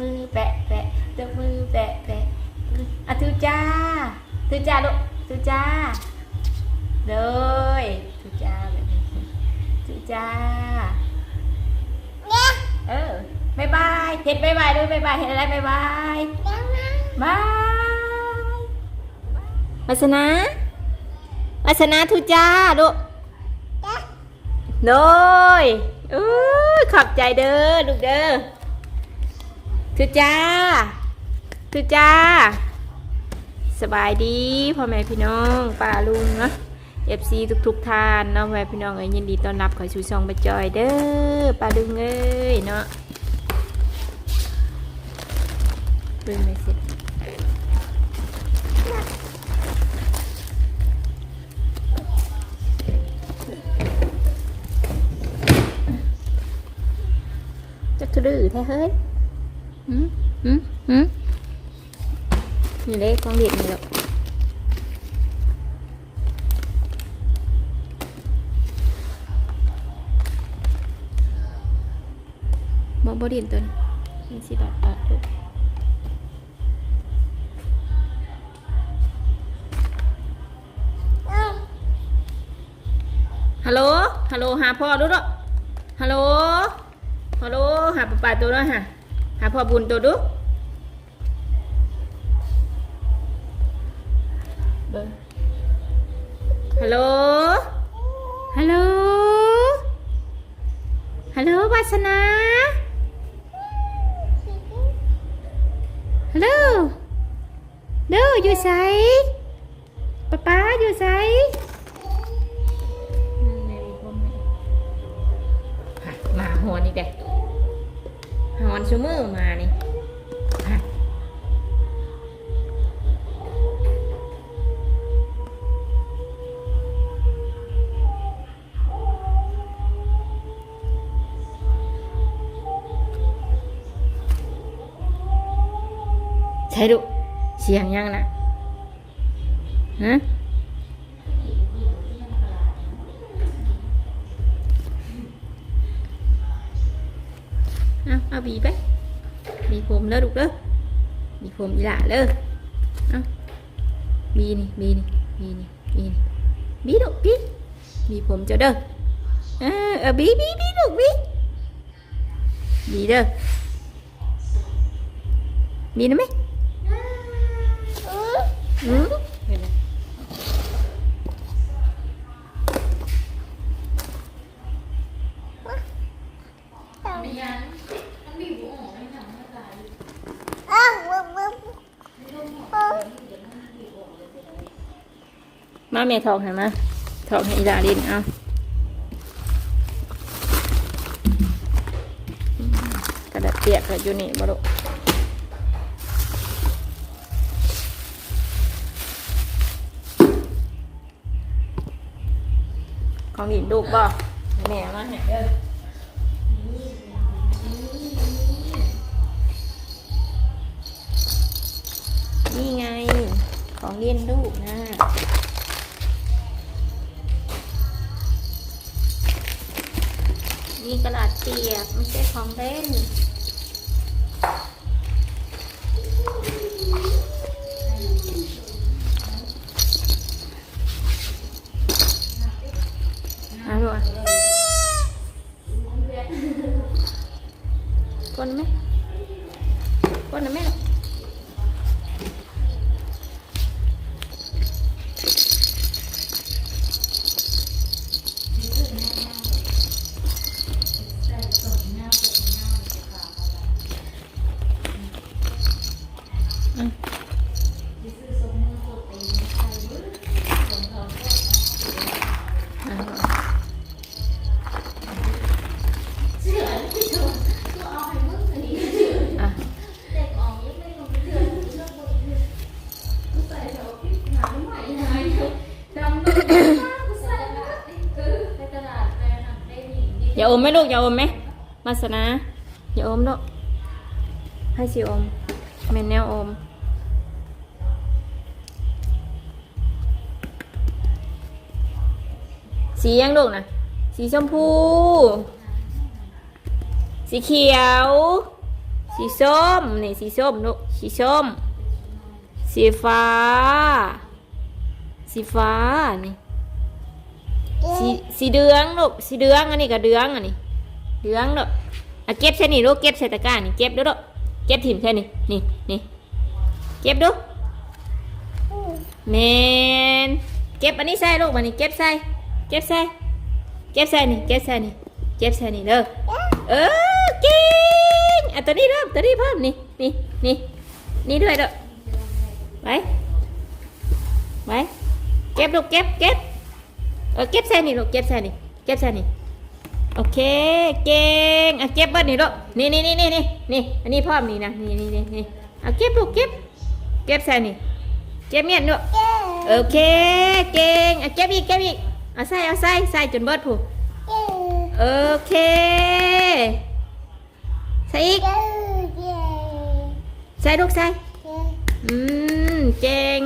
มือแปะแปะยกมือแปะแปะอะทุจ้าทุจ้าลูกทุจ้าเลยทุจ้าแบบนี้ทุจ้าเออบายบายเห็นบายบายด้วยบายบายเห็นอะไรบายบายบายวาสนาวาสนาทุจ้าลูกโดยอู้ยขอบใจเด้อลูกเด้อ ทุจ้าทุจ้า สบายดีพ่อแม่พี่น้องป้าลุงเนาะเอฟซีทุกๆทท่านเนาะแม่พี่น้องเอ้ยยินดีต้อนรับเขอชูซองไปจอยเด้อป้าลุงเอ้ยเนาะเบิ่งไม่เสร็จจะกระดือแท้เฮ้ย หืมหืมหืมนี่เล็กของเด็กนี่หรอกบ่บ่เด่นตัวนี้มันสิดอดดอดลูกฮัลโหล ฮัลโหล หาพ่อดูด้วยฮัลโหล ฮัลโหล หาป้าป้าตัวด้วยฮะ หาพ่อบุญตัวดูเบิ่งฮัลโหล ฮัลโหล ฮัลโหลวาสนา ฮัลโหลเด้ออยู่ไสป้าป้าอยู่ไสมาหอนนี่เด็ก หอนชูมือมานี่ใช่ดูเสียงยังนะฮะ เอาเอาบีไปบีผมเด้อลูกเด้อบีผมอีหล่าเด้อเอาบีนี่บีนี่บีนี่บีนี่บีลู มาเด้อเออเห็นไหมทองเห็นไหมทองให้อีดาดินเอากระดาษเปียกกับอยู่นี่บลูของดินลูกบ่แม่มาเนี่เด้อนี่ไง ของเล่นลูกนะ ปียกไม่ใช่ของเล่นเอาลูกอะก้นไหม อย่าอมไหมลูกอย่าอมไหมมาสนะอย่าอมลูกให้สิอมแม่นแนวอมสียังลูกนะสีชมพู สีเขียว สีส้มนี่สีส้มลูกสีส้ม สีฟ้า สีฟ้านี่ สีสีเดืองลูกสีเดืองอันนี้ก็เดืองอันนี้เดืองลูกอะเก็บใช่นี่ลูกเก็บใส่ตะกร้านี่เก็บดูลูกเก็บถิ่มใช่นี่นี่นี่เก็บดูแมนเก็บอันนี้ใส่ลูกมันนี่เก็บใส่เก็บใส่เก็บใส่นี่เก็บใส่นี่เก็บใส่นี่เด้อเออเก่งอะตัวนี้เริ่มตัวนี้เพิ่มนี่นี่นี่นี่ด้วยเด้อไปไปเก็บลูกเก็บเก็บ เออเก็บใส่นี่ลูกเก็บใส่นี่เก็บใส่นี่โอเคเก่งอะเก็บเบิดนี่ลูกนี่นี่นี่นี่นี่นี่อันนี้พร้อมนี่นะนี่นี่นี่นี่เอาเก็บลูกเก็บเก็บใส่นี่เก็บเมียนลูกโอเคเก่งอะเก็บอีกเก็บอีกเอาใส่เอาใส่ใส่จนเบิดผู้โอเคใส่อีกใส่ลูกใส่อืมเก่ง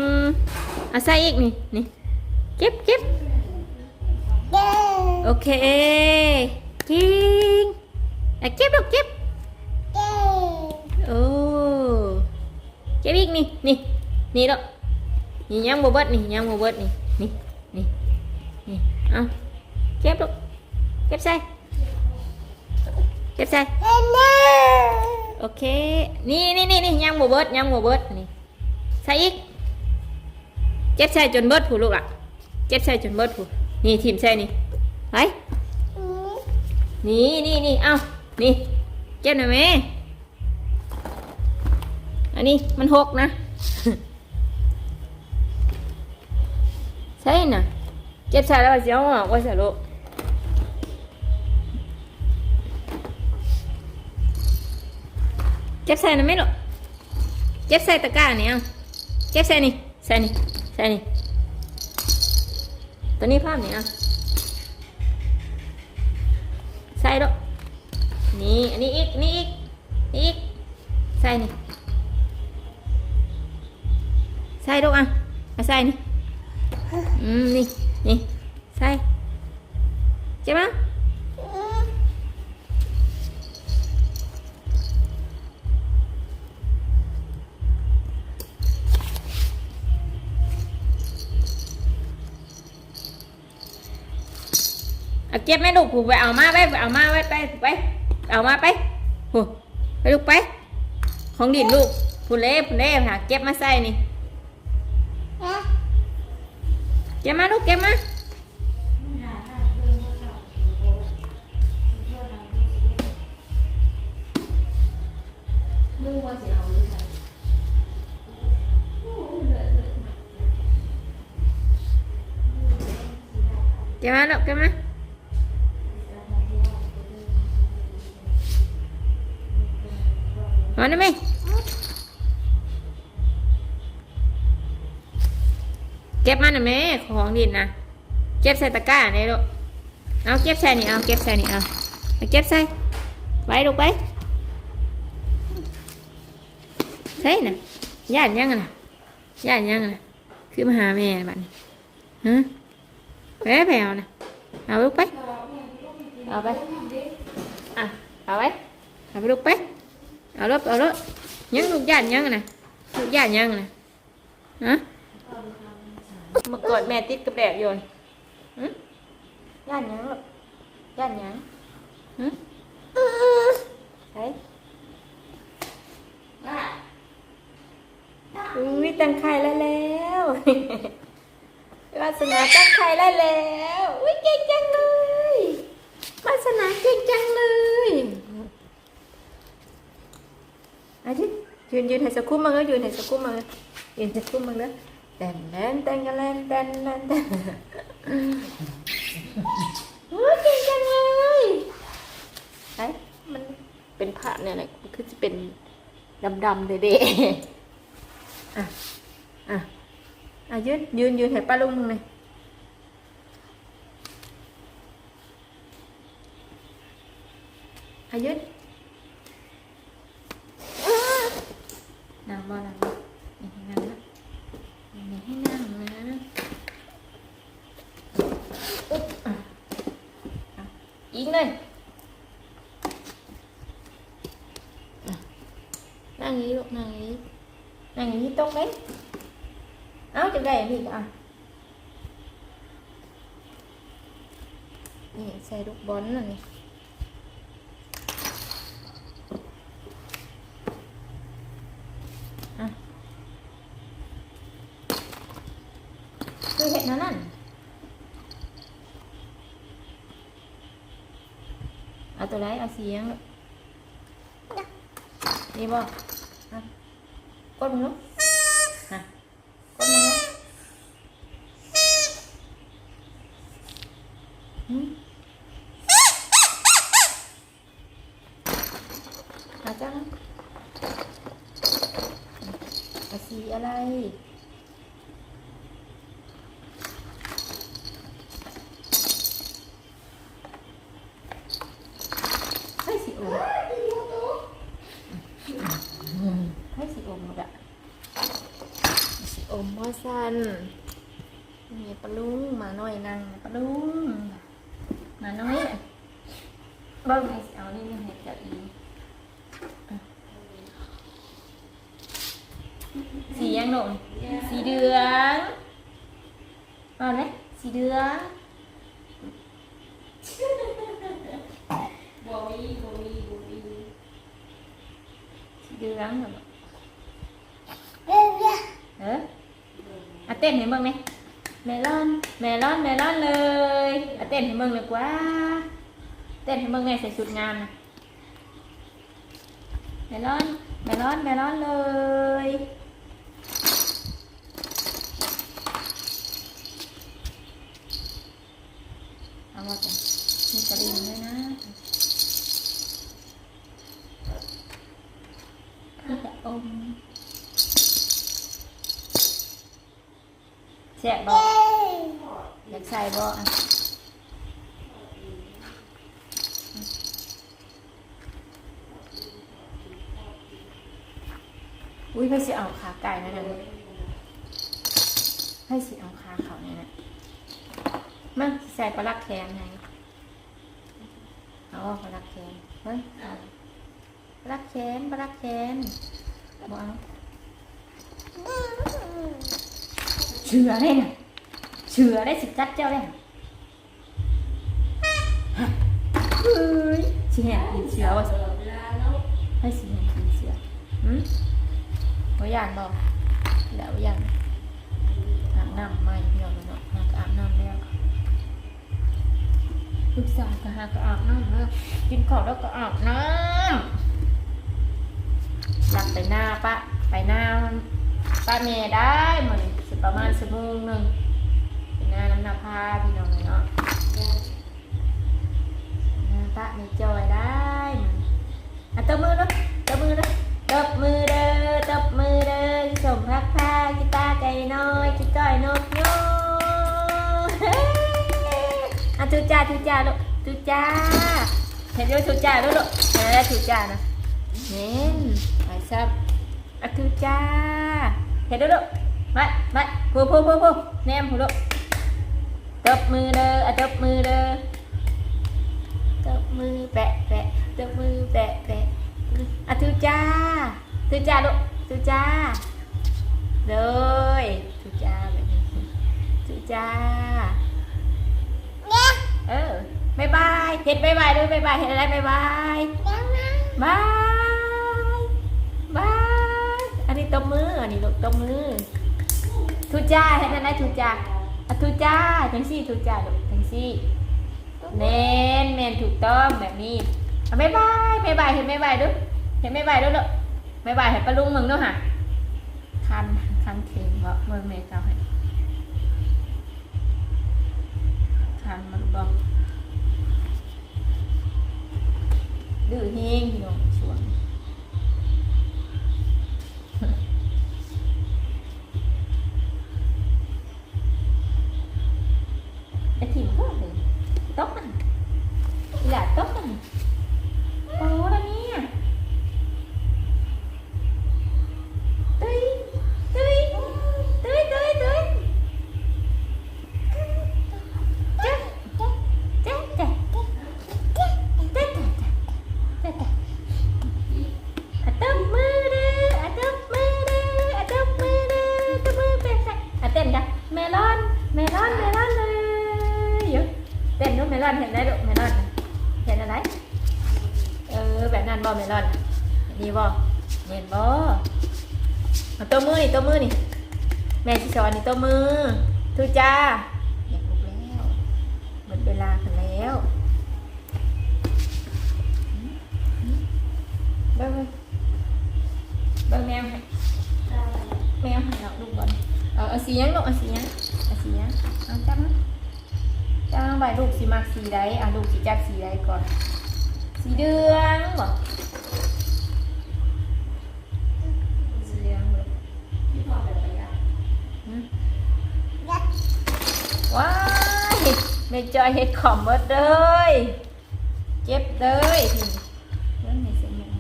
เอาใส่อีกนี่นี่เก็บเก็บ โอเคเก่งอะเก็บลูกเก็บโอ้เก็บอีกนี่นี่นี่ลูกนี่ยังบ่เบิดนี่ยังบ่เบิดนี่นี่นี่นี่เอาเก็บลูกเก็บในี่ทีมใส่นี่ไปนี่นี่นี่เอานี่เจ็บหน่อยไหมอันนี้มันหกนะ ใช่นะเจ็บใส่แล้วเสียวออกว่าใส่ลูกเจ็บใส่นะไม่หมลูกเจ็บใส่ตะกร้าเนี่เอาเก็บใส่นี่ใส่นี่ใส่นี่ ตัวนี้ภาพนี้อะใส่ลูกนี่อันนี้อีกนี่อีกนี่อีกใส่นี่ใส่ลูกอะมาใส่นี่อืมนี่นี่ใส่ใช่ไหม เอาเก็บไหมลูกผูไปเอามาไปเอามาไว้ไปไป เอามาไปผูไปลูกไป ของดินลูกผูเล่ผูเล่หาเก็บมาใส่นี่เก็บมาลูกเก็บมาเก็บมาลูกเก็บมา มาได้ไหมเก็บมาหน่อยไหมของดินนะเก็บใส่ตะกร้าเนี่ยลูกเอาเก็บใส่นี่เอาเก็บใส่นี่เอาเอาเก็บใส่ไว้ลูกไปใช่น่ะญาติยังไงน่ะญาติยังไงน่ะคือมาหาแม่บัดนี้ฮะไปไปเอานะเอาลูกไปเอาไปอะเอาไปเอาไปลูกไป เอารถเอารถยังลูกย่านยังนะลูกย่านยังนะฮะมากอดแม่ติดกับแดดโยนหึย่านยังลูกย่านยังหึไอ้อุ้ยตั้งไข่แล้วแล้ววาสนาตั้งไข่แล้วแล้วอุ้ยเก่งจังเลย วาสนาเก่งจังเลย อาทิตย์ยืนยืนให้สักครู่มึงแล้วยืนให้สักครู่มึงเลยยืนสักครู่มึงแล้วแตนแตนแตนกันแลนแตนแตนแตนโอ้ยเก่งจังเลยไอ้มันเป็นผ้าเนี่ยแหละคือจะเป็นดำดำๆเด็ๆอะอะอะยืนยืนยืนให้ป้าลุงมึงเลยอะยื นั่งบ่นั่งบ่นี่ให้นั่งนะนี่ให้นั่งนะอุ๊บอะอะยิงเลยนั่งงนี้ลูกนั่งงนี้นั่งงนี้ตรงไหมเอ้าจะได้อีกอะนี่ใส่ลูกบอลน่ะนี่อะคือเห็นนั่นนั่นเอา ตัวไหนเอาเสียงลูกนี่บ่อะกดมึงลูกฮะกดมึงลูกหืมอาจังเอาสีอะไร ให้สีโอมให้สีโอมหมดอะสีโอมพ่อสัน มีปลาลุงมาหน่อยนั่งปลาลุงมาหน่อยเบิ้งให้สิเอานี่นี่ให้เจ้าอีอะสียังหนุ่มสีเหลืองเอาเลยสีเหลือง บ่มีบ่มีบ่มี สีเหลืองเหรอเอออะเต้นให้เบิ่งไหมเมลอนเมลอนเมลอนเลยอะเต้นให้เบิ่งเลยกว่า เต้นให้เบิ่งไงใส่ชุดงามนะเมลอนเมลอนเมลอนเลยเอาว่ากันมีกระดิ่งด้วยนะนี่จะอม แสบบอกอยากใส่บอกอะอุ้ยให้สิเอาขาไก่นั่นนะให้สิเอาขาเขาเนี่ยนะมันใส่ปลาลักแขนไงเอาปลาลักแขนเฮ้ยปลักแขนปลักแขนบอกเอาเชื่อได้น่ะเชื่อได้สิกัดเจ้าได้ฮะเฮ้ยสิแหงกินเชื้อวะสิเวลาให้สิแหงกินเชื้อหืมบ่ย่านบอกแล้วย่านอาบน้ำไหมพี่น้องเนาะหากอาบน้ำแล้วลูกสาวก็หาก็อาบน้ำแล้วกินข้าวแล้วก็อาบน้ำหลับไปหน้าปะไปหน้า ป้าเมย์ได้เหมือนสิประมาณชั่วโมงหนึ่งไปหน้าน้ำนาพาพี่น้องเนาะหน้าป้าเมย์จอยได้เหมือนอะตบมือด้วยตบมือด้วยตบมือเด้อตบมือเด้อสมพักพากีตาไก่น้อยกีก้อยนกโยอะทุจ้าทุจ้าลูกทุจ้าเห็นด้วยทุจ้าลูกลูกเห็นแล้วทุจ้านะเน้นไปซับอะทุจ้า เห็นด้วยลูกมามาพูพูพูพูแนมพูลูกตบมือเด้ออะตบมือเด้อตบมือแปะแปะตบมือแปะแปะอะทุจ้าทุจ้าลูกทุจ้าเลยทุจ้าแบบนี้ทุจ้าเออบายบายเห็ดบายบายด้วยบายบายเห็ดอะไรบายบายบายบายอั นนี้ตบมืออันนี้ลูกตบมือทุจ้าเห็ดอะไรทุจ้าอะทุจ้าจังซี่ทุจ้าลูกจังซี่เมนเมนถูกต้องแบบนี้เอาบายบายบายบายเห็นบายบายด้วยเห็นบายบายด้วยลูกบายบายเห็นปลาลุงมึงด้วยฮะคันคันเข็มเพราะมือเมย์เจ้าให้คันมันบอกดื้อเฮงพี่น้อง ತಿನ್ಕೋ ತಮ್ಮ ಇಲ್ಲ ತಮ್ಮ ಓಡನೆ เอาเอาสีหยังลูกเอาสีหยังเอาสีหยังเอาจับมาจับมาใบลูกสีมักสีใดอะลูกสีจับสีใดก่อน สีเหลืองบ่สีเหลืองบ่ที่พอแบบประหยัดหืมว้ายไม่จอยเฮ็ดขอมเบิดเลย เจ็บเลยทีนี้เรื่องนี้เสียงยังไง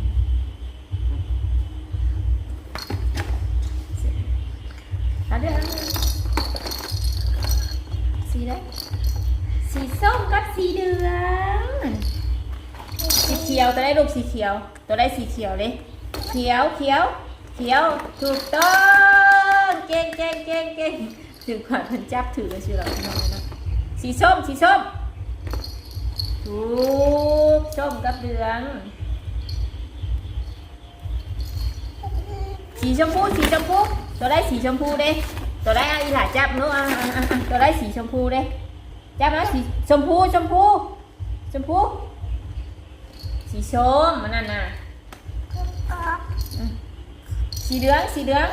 เอาเด้อสีได้สีส้มกับสีเหลืองสีเขียวตัวได้ลูกสีเขียว ตัวได้สีเขียวเลยเขียวเขียวเขียวถูกต้องเก่งเก่งเก่งเก่งถือขวานพันจับถือเลยชื่อเราพี่น้องนะสีส้มสีส้มถูกส้มกับเหลือง สีชมพูสีชมพูตัวได้สีชมพูเด้ตัวได้อีหลาจับเนู้อะอะอะอะตัวได้สีชมพูเด้จับนะสีชมพูชมพูชมพูสีส้มมันนั่นน่ะสีเหลืองสีเหลือง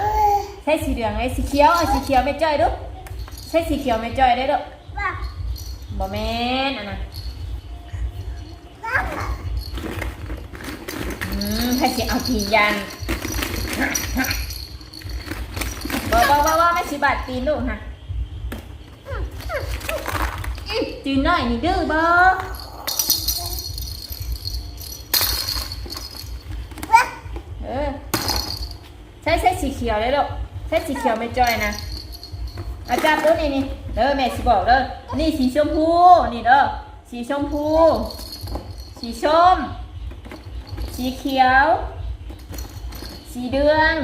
ใช่สีเหลืองไอ้สีเขียวเอาสีเขียวไม่จ้อยดูใช่สีเขียวไม่จ้อยได้ดูบ่แมนอันน่ะอืมใครสิเอาทียัน บ่บ่บ่บ่ไม่สิบาดตีนลูกฮะตีนหน้อยนี่ดื้อบ่เออใช้ใช้สีเขียวเลยลูกใช้สีเขียวไม่จอยนะอาจารย์ตัวนี้นี่เด้อแม่สิบอกเด้อนี่สีชมพูนี่เด้อสีชมพู สีส้มสีเขียว สีเดือง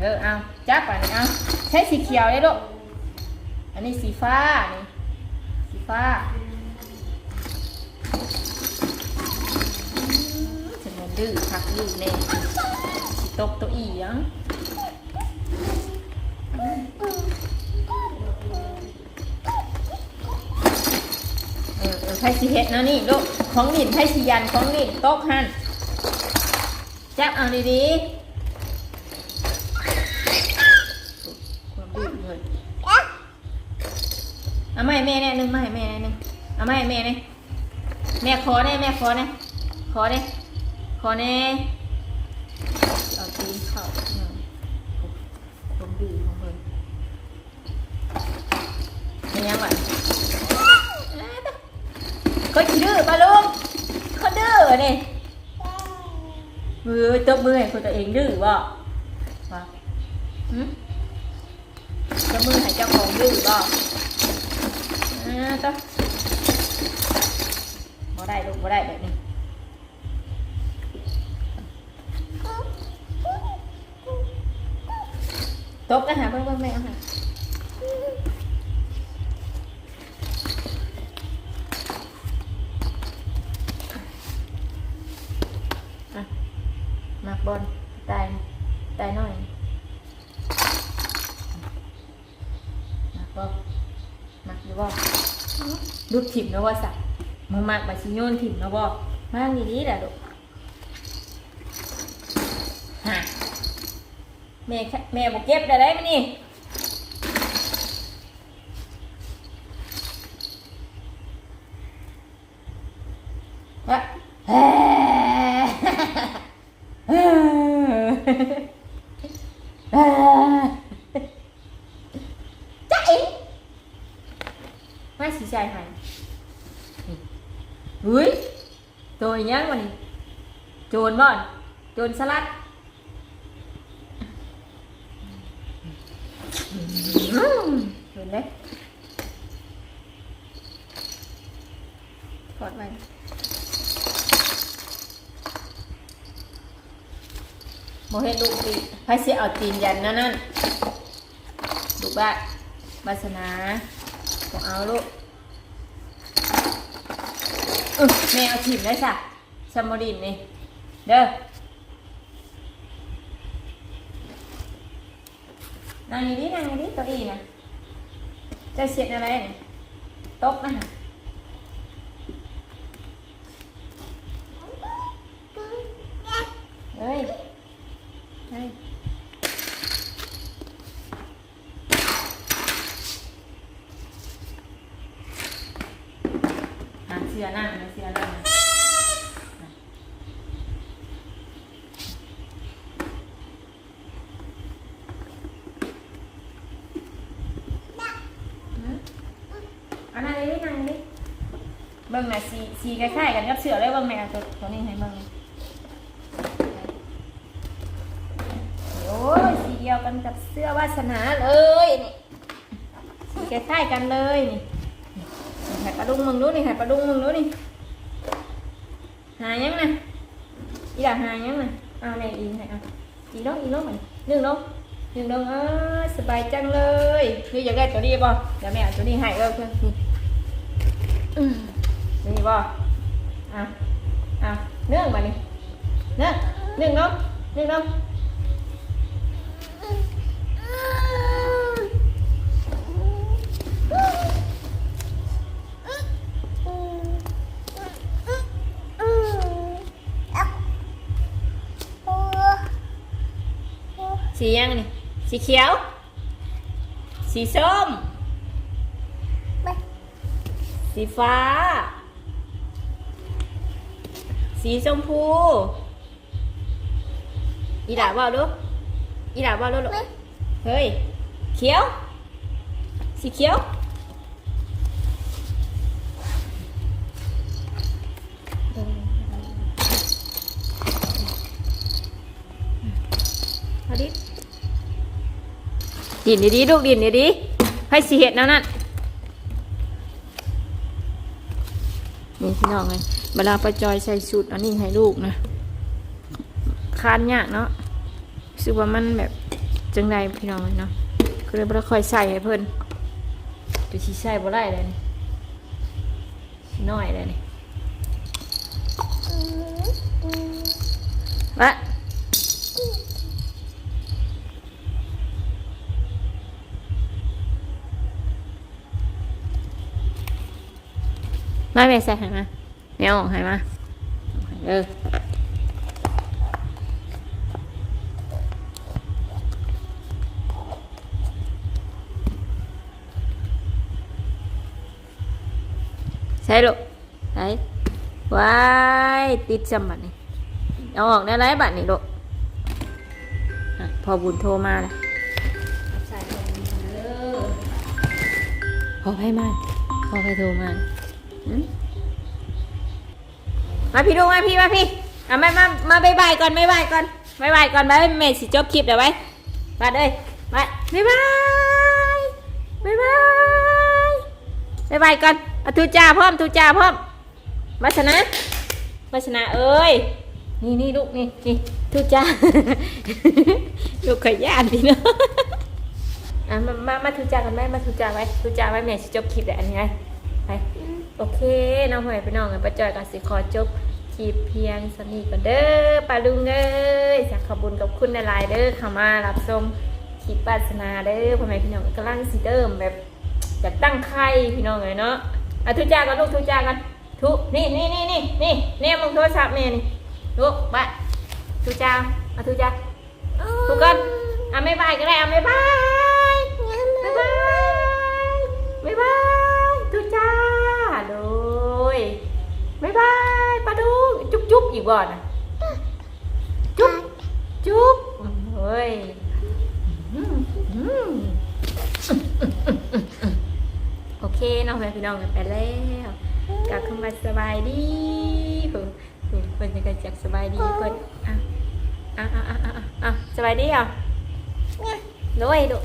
เออเอาจับไปนี่เอาใช้สีเขียวเลยลูกอันนี้สีฟ้านี่สีฟ้าอืมฉันมันดื้อคักดื้อแน่ตกตัวอีหยังเออเออไทยสิเฮ็ดนะนี่ลูกของหลินไทยสิยันของหลินตกหันจับเอาดีๆความดื้อเลยเอาไม่แม่แน่หนึ่งมาให้แม่แน่หนึ่งเอา ไม่แม่แน่แม่ขอแน่แม่ขอแน่ขอแน่ขอแน่เอาตีนเข้าอืมผมดื้อของเพิ่นเป็นยังไงเขาขี้ดื้อปะลุงเขาดื้อนี่มือตบมือให้คนตัวเองดื้อบ่บ่หืมตบมือให้เจ้าของดื้อบ่อ่าต้องบ่ได้ลูก บ่ได้แบบนี้ตบกันหาเบิ่งเบิ่งแม่เอาหาอะมักบอลตายตายหน่อยมักบอลมักอยู่บ่ลูกถิ่มนะว่าสัก มึงมักมาชิโยนถิ่มนะบ่มากดีๆแหละลูกฮะแม่แม่บอกเก็บได้ไรมั้ยนี่วะเฮ้เฮ้เฮ้จ้าเองไม่สีใจหายอุ้ยตัวอีห ยังวะนี่โจรบ่อนโจรสลัดอืมเห็นไหถอดไปโมเห็นลูกตีไพ่เสียเอาตีนยันนั่นนั่นลูบ้าบาสนาบอกเอาลูกเอึ๊ะแม่เอาถิ่มได้สะ สมอดินนี่ เด้อ นั่งอยู่ดินั่งอยู่ดิเก้าอี้นะจะเสียดอะไรนี่ตกนะฮะเฮ้ยเฮ้ยหาเสื้อนั่งนะเสื้อนั่งนะ อันนั้นนี่นั่งนี่เบิ่งหน่ะสีสี คล้ายๆกันกับเสือเลยเบิ่งแม่ตัวตัวนี้ให้เบิ่งโอ้ยสีเดียวกันกับเสื้อวาสนาเลยนี่สีคล้ายๆกันเลยนี่นี่ไข่ปลาดุงมึงดูนี่ไข่ปลาดุงมึงดูนี่หายังนะอีด่าหายังนะเอาไหนอีไหนเอาอีน้องอีน้องมันหนึ่งน้องหนึ่งน้องเออสบายจังเลยนี่อยากได้ตัวนี้ป่ะเดี๋ยวแม่เอาตัวนี้ให้เออเพื่อนนี่อืมนี่บ่ อะอะเนื่องมานี่เนื่องหนึ่งเนาะหนึ่งเนาะสียังนี่สีเขียว สีส้ม สีฟ้า สีชมพู อีหลาว่าดูอีหลาว่าดูลูกเฮ้ย เขียว สีเขียว เอาดิดินดีๆลูกดินดีๆให้สีเห็ดนั่นนั่นนี่พี่น้องเลย เวลาประจอยใส่ชุดอันนี้ให้ลูกนะคานยากเนาะสึกว่ามันแบบจังใดพี่น้องเลยเนาะก็เลยบ่ค่อยใส่ให้เพิ่นจะชี้ใส่บ่ได้เลยนี่น้อยเลยนี่ละมาแม่ใส่ให้มาแม่ เอาออกให้มาเอาให้เออใช่ลูกใช่ว้ายติดจำบัดนี่เอาออกได้ไรบัดนี่ลูกอะพอบุญโทรมาแล้วรับสายของมันเด้อพอให้มาพอให้โทรมาอืม มาพี่ดูมาพี่มาพี่เอามามามาบายบายก่อนบายบายก่อนบายบายก่อนบายเมย์สิจบคลิปเดี๋ยวไว้มาเลยมาบายบายบายบายบายบายก่อนอทูจ่าพร้อมทูจ่าพร้อมวัชนะวัชนะเอ้ยนี่นี่ลูกนี่นี่ทูจ่าลูกขยันดีเนาะอะมามามาทุจ่ากันไหมมาทุจ่าไว้ทุจ่าไว้แม่สิจบคลิปแต่อันนี้ไงไปโอเคน้องหอยไปน้องกันประจอยกันสิขอจบ คลิปเพียงสนิทกันเด้อปาลุงเอ้ยจากขอบุญกับคุณในไลน์เด้อเข้ามารับชมคลิปปาสนาเด้อพ่อแม่พี่น้องกำลังสิเดิมแบบอยากตั้งไข่พี่น้องเลยเนาะอะทุจ่ากันลูกทุจ่ากันทุนี่นี่นี่นี่นี่เนี่ยมึงโทรศัพท์แม่นี่ลูกไปทุจ่าอะทุจ่าทุกคนอะไม่บายก็ได้อะไม่บายไม่บายไม่บายทุจ้าเลยไม่บายปาดุก จุ๊บจุ๊บอีกบ่อนะจุ๊บจุ๊บเฮ้ยโอเคน้องแม่พี่น้องกันไปแล้วกลับเข้ามาสบายดีเพิ่นจะกระจักสบายดีเพิ่นอะอะอะอะอะอะสบายดีเหรอด้วยดู